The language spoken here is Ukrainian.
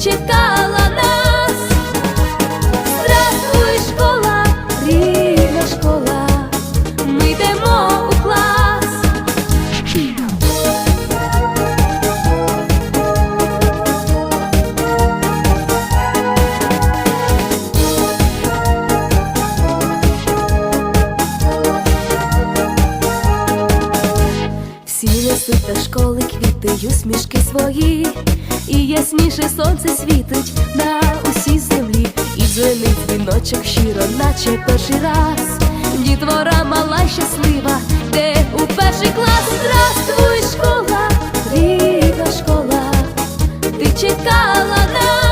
читала. несуть до школи квіти, усмішки свої, і ясніше сонце світить на усій землі, і дзвенить дзвіночок щиро, наче перший раз. Дітвора мала щаслива, де у перший клас здравствуй школа, рідна школа, ти чекала нас.